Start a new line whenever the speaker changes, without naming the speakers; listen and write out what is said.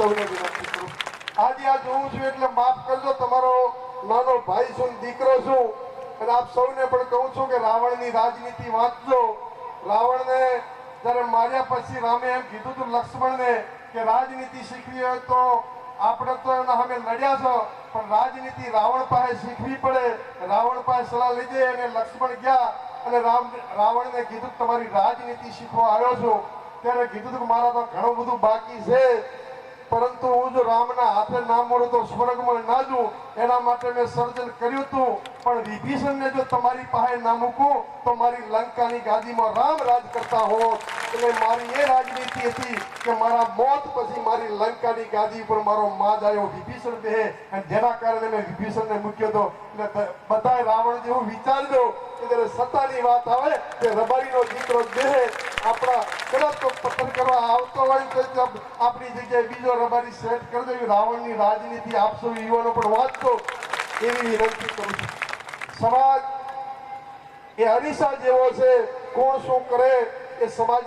આજે આ જોઉં છું એટલે માફ કરજો, તમારો નાનો ભાઈ છું દીકરો છું. અને આપ સૌને પણ કહું છું કે રાવણની રાજનીતિ વાંચજો. રાવણને ત્યારે માર્યા પછી રામે એમ કીધું હતું લક્ષ્મણને કે રાજનીતિ શીખવી હોય તો આપણે તો એના સામે લડ્યા છો, પણ રાજનીતિ રાવણ પાસે શીખવી પડે. રાવણ પાસે સલાહ લીધી અને લક્ષ્મણ ગયા અને રામ રાવણને કીધું તમારી રાજનીતિ શીખવા આવ્યો છું. ત્યારે કીધું કે મારા તો ઘણું બધું બાકી છે. પરંતુ હું જો રામના હાથે ના મળું તો સ્વર્ગમાં ના જઉં એના માટે મેં સર્જન કર્યું હતું. પણ વિભીષણને જો તમારી પાસે ના મૂકું, તો મારી લંકાની ગાદીમાં રામ રાજ કરતા હોત. એટલે મારી એ રાજનીતિ હતી કે મારા મોત પછી મારી લંકાની ગાદી ઉપર મારો માજ આવ્યો વિભીષણ બે અને જેના કારણે મેં વિભીષણને મૂક્યો હતો. એટલે બધાય રાવણ જેવું વિચારજો કે જ્યારે સત્તાની વાત આવે કે રબારીનો દીકરો બેહે બીજો રબારી સેટ કરી દો એવી રાવણની રાજનીતિ આપશો યુવાનો પણ વાંચતો એવી વિનંતી સમાજ એ અરીસા જેવો છે. કોણ શું કરે એ સમાજની